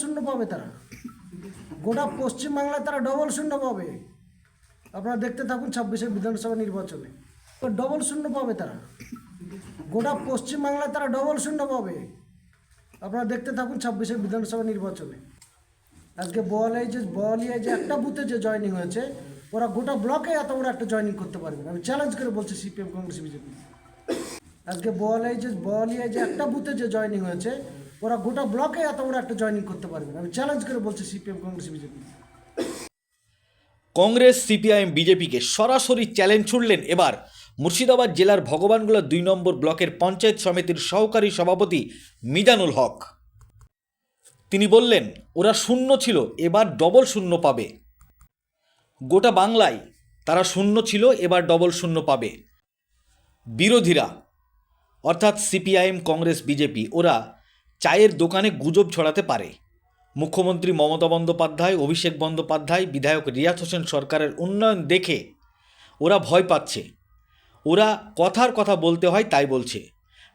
শূন্য পাবে তারা। গোটা পশ্চিমবাংলায় তারা ডবল শূন্য পাবে। আপনারা দেখতে থাকুন ছাব্বিশের বিধানসভা নির্বাচনে। ডবল শূন্য পাবে তারা। গোটা পশ্চিমবাংলায় তারা ডবল শূন্য পাবে। আপনারা দেখতে থাকুন ছাব্বিশের বিধানসভা নির্বাচনে। আজকে বোয়ালিয়ায় যে বোয়ালিয়ায় যে, একটা বুথে যে জয়নিং হয়েছে, ওরা গোটা ব্লকে এত বড় একটা জয়নিং করতে পারবে আমি চ্যালেঞ্জ করে বলছি সিপিএম, কংগ্রেস, বিজেপি। আজকে বোয়ালিয়ায় যে বোয়ালিয়ায় যে, একটা বুথে যে জয়নিং হয়েছে ওরা গোটা ব্লকে এত বড় একটা জয়নিং করতে পারবে না। আমি চ্যালেঞ্জ করে বলছি CPM Congress BJP Congress CPIM বিজেপিকে সরাসরি চ্যালেঞ্জ ছুড়লেন এবার। মুর্শিদাবাদ জেলার ভগবানগোলা দুই নম্বর ব্লকের পঞ্চায়েত সমিতির সহকারী সভাপতি মিজানুল হক। তিনি বললেন, ওরা শূন্য ছিল, এবার ডবল শূন্য পাবে। গোটা বাংলায় তারা শূন্য ছিল, এবার ডবল শূন্য পাবে। বিরোধীরা, অর্থাৎ সিপিআইএম কংগ্রেস বিজেপি ওরা চায়ের দোকানে গুজব ছড়াতে পারে। মুখ্যমন্ত্রী মমতা বন্দ্যোপাধ্যায়, অভিষেক বন্দ্যোপাধ্যায়, বিধায়ক রিয়াজ হোসেন সরকারের উন্নয়ন দেখে ওরা ভয় পাচ্ছে। ওরা কথার কথা বলতে হয় তাই বলছে।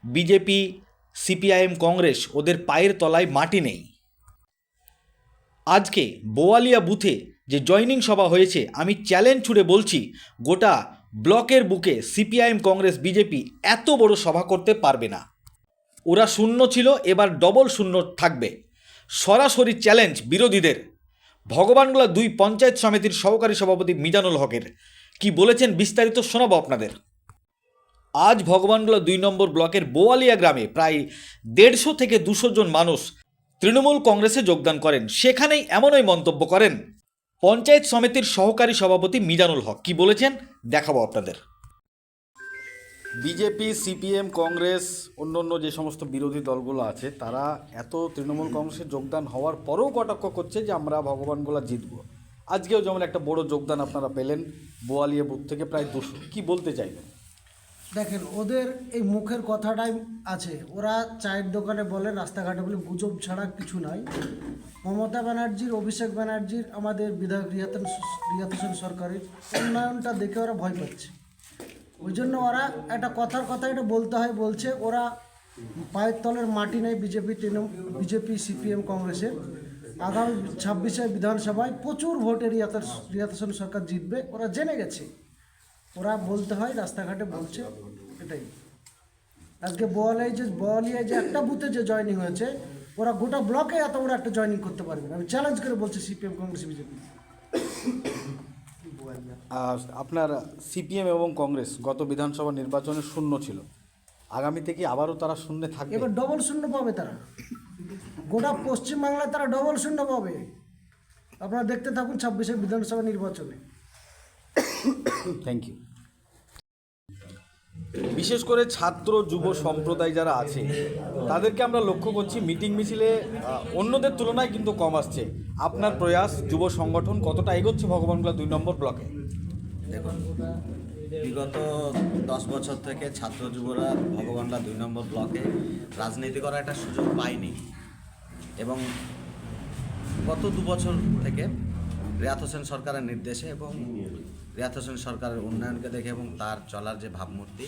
বিজেপি, সিপিআইএম, কংগ্রেস ওদের পায়ের তলায় মাটি নেই। আজকে বোয়ালিয়া বুথে যে জয়নিং সভা হয়েছে, আমি চ্যালেঞ্জ ছুড়ে বলছি, গোটা ব্লকের বুকে সিপিআইএম, কংগ্রেস, বিজেপি এত বড় সভা করতে পারবে না। ওরা শূন্য ছিল, এবার ডবল শূন্য থাকবে। সরাসরি চ্যালেঞ্জ বিরোধীদের। ভগবানগোলা দুই পঞ্চায়েত সমিতির সহকারী সভাপতি মিজানুল হকের। কি বলেছেন বিস্তারিত শোনাবো আপনাদের। আজ ভগবানগোলা দুই নম্বর ব্লকের বোয়ালিয়া গ্রামে প্রায় দেড়শো থেকে দুশো জন মানুষ তৃণমূল কংগ্রেসে যোগদান করেন। সেখানেই এমনই মন্তব্য করেন। পঞ্চায়েত সমিতির সহকারী সভাপতি মিজানুল হক। কি বলেছেন? দেখাবো আপনাদের। বিজেপি সিপিএম কংগ্রেস অন্য অন্য যে সমস্ত বিরোধী দলগুলো আছে, তারা এত তৃণমূল কংগ্রেসে যোগদান হওয়ার পরেও কটাক্ষ করছে যে আমরা ভগবানগোলা জিতব। আজকেও যেমন একটা বড় যোগদান আপনারা পেলেন, বোয়ালিয়া বুথ থেকে প্রায় দুশো। কি বলতে চাইবেন? দেখেন, ওদের এই মুখের কথাটাই আছে। ওরা চায়ের দোকানে বলে, রাস্তাঘাটে বলে, গুজব ছাড়া কিছু নাই। মমতা ব্যানার্জির, অভিষেক ব্যানার্জির, আমাদের বিধায়ক রিয়াতন রিয়াত হোসেন সরকারের উন্নয়নটা দেখে ওরা ভয় পাচ্ছে। ওই জন্য ওরা একটা কথার কথা এটা বলতে হয়, বলছে ওরা পায়ের তলের মাটি নেই বিজেপি, তৃণমূল, বিজেপি, সিপিএম, কংগ্রেসের। আগামী ছাব্বিশে বিধানসভায় প্রচুর ভোটে রিয়াত রিয়াত সরকার জিতবে, ওরা জেনে গেছে। ওরা বলতে হয়, রাস্তাঘাটে বলছে, এটাই। আজকে বোয়ালিয়ায় যে বোয়ালিয়ায় যে একটা বুথে যে জয়নিং হয়েছে, ওরা গোটা ব্লকে এত বড় একটা জয়নিং করতে পারবে আমি চ্যালেঞ্জ করে বলছি সিপিএম, কংগ্রেস, বিজেপি। আপনার সিপিএম এবং কংগ্রেস গত বিধানসভা নির্বাচনে শূন্য ছিল। আগামীতে কি আবারও তারা শূন্য থাকবে? এবার ডবল শূন্য পাবে তারা। গোটা পশ্চিমবাংলায় তারা ডবল শূন্য পাবে। আপনারা দেখতে থাকুন ছাব্বিশের বিধানসভা নির্বাচনে। থ্যাংক ইউ বিশেষ করে ছাত্র, যুব সম্প্রদায় যারা আছে, তাদেরকে আমরা লক্ষ্য করছি মিটিং মিছিলে অন্যদের তুলনায় কিন্তু কম আসছে। আপনার প্রয়াস, যুব সংগঠন কতটা এগোচ্ছে ভগবানগুলা দুই নম্বর ব্লকে? দেখুন, বিগত দশ বছর থেকে ছাত্র, যুবরা ভগবানলা দুই নম্বর ব্লকে রাজনীতি করার একটা সুযোগ পায়নি। এবং গত দু বছর থেকে রিয়াত হোসেন সরকারের নির্দেশে এবং রিয়াত হোসেন সরকারের উন্নয়নকে দেখে এবং তার চলার যে ভাবমূর্তি,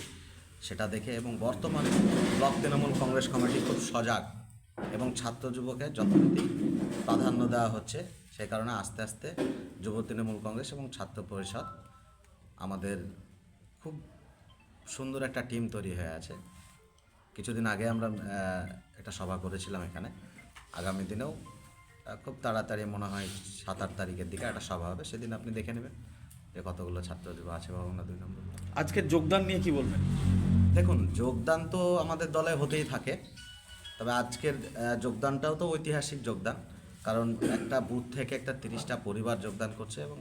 সেটা দেখে এবং বর্তমানে ব্লক তৃণমূল কংগ্রেস কমিটি খুব সজাগ এবং ছাত্র যুবকে যথারীতি প্রাধান্য দেওয়া হচ্ছে। সেই কারণে আস্তে আস্তে যুব তৃণমূল কংগ্রেস এবং ছাত্র পরিষদ আমাদের খুব সুন্দর একটা টিম তৈরি হয়ে আছে। কিছুদিন আগে আমরা একটা সভা করেছিলাম এখানে। আগামী দিনেও খুব তাড়াতাড়ি মনে হয় সাত আট তারিখের দিকে একটা সভা হবে সেদিন আপনি দেখে নেবেন যে কতগুলো ছাত্র যুব আছে ভবনা দুই নম্বর। আজকে যোগদান নিয়ে কি বলবেন? দেখুন যোগদান তো আমাদের দলে হতেই থাকে তবে আজকের যোগদানটাও তো ঐতিহাসিক যোগদান কারণ একটা বুথ থেকে একটা তিরিশটা পরিবার যোগদান করছে এবং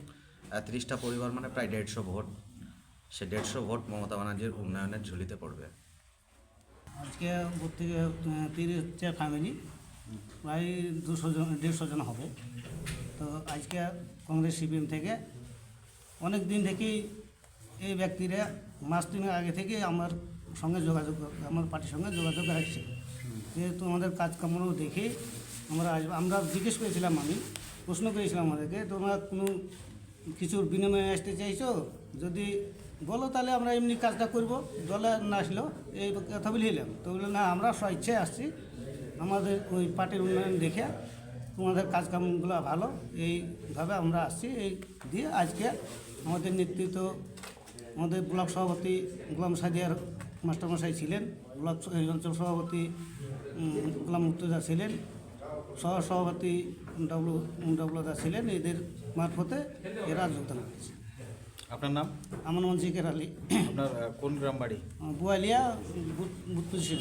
তিরিশটা পরিবার মানে প্রায় দেড়শো ভোট। সে দেড়শো ভোট মমতা ব্যানার্জির উন্নয়নের ঝুলিতে পড়বে। আজকে বুথ থেকে তিরিশটা ফ্যামিলি প্রায় দুশো জন, দেড়শো জন হবে। তো আজকে কংগ্রেস সিপিএম থেকে অনেক দিন থেকেই এই ব্যক্তিরা মাস তিন আগে থেকে আমার সঙ্গে যোগাযোগ, আমার পার্টির সঙ্গে যোগাযোগ রাখছে। যেহেতু আমাদের কাজকর্ম দেখে আমরা আমরা জিজ্ঞেস করেছিলাম আমি, প্রশ্ন করেছিলাম আমাদেরকে, তোমরা কোনো কিছুর বিনিময়ে আসতে চাইছো? যদি বলো তাহলে আমরা এমনি কাজটা করব। দলে না আসলেও এই কথা বলেছিলাম তো বলল, না, আমরা স্বেচ্ছায় আসছি। আমাদের ওই পার্টির উন্নয়ন দেখে তোমাদের কাজকামগুলো ভালো এইভাবে আমরা আসছি এই দিয়ে আজকে আমাদের নেতৃত্ব আমাদের ব্লক সভাপতি গোলাম সাদিয়ার মাস্টারমশাই ছিলেন ব্লক এই অঞ্চল সভাপতি গোলাম মুর্তুজা ছিলেন সহ সভাপতি ডব্লু ডব্লু দা ছিলেন এদের মারফতে এরা যোগদান করেছে। আপনার নাম? আমার মন জিকের আলী। আপনার কোন গ্রাম বাড়ি বুয়ালিয়া পজিশন